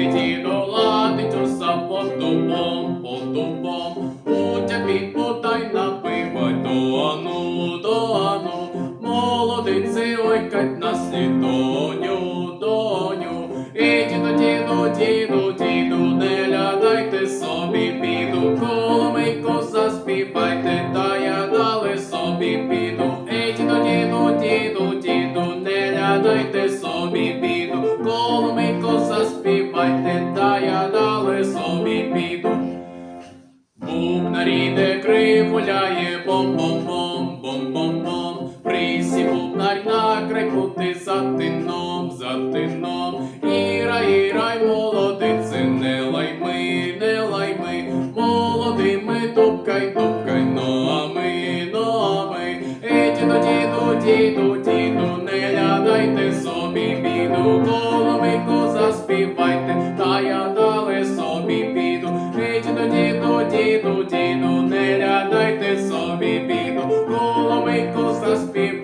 летить до влади, чорса потупом, потупом. У тябі подай напивай, до ану, до ану. Молодиці, ойкать на слід, доню, доню. І діду, діду, діду, діду, не лядайте собі, піду, коломийко заспівайте, та я дали собі піду. І діду, діду, діду, діду, не лядайте собі, піду. Собі піду. Бубнарі де кривуляє бом-бом-бом, бом-бом-бом. Присі бубнарь на крикути за тином, за тином. Ірай, ірай, молодиці, не лайми, не лайми. Молодими тупкай, тупкай, ногами, ногами. Ей, діду, діду, діду, діду, діду, діду, не лядайте собі біду. Коломийку заспівайте.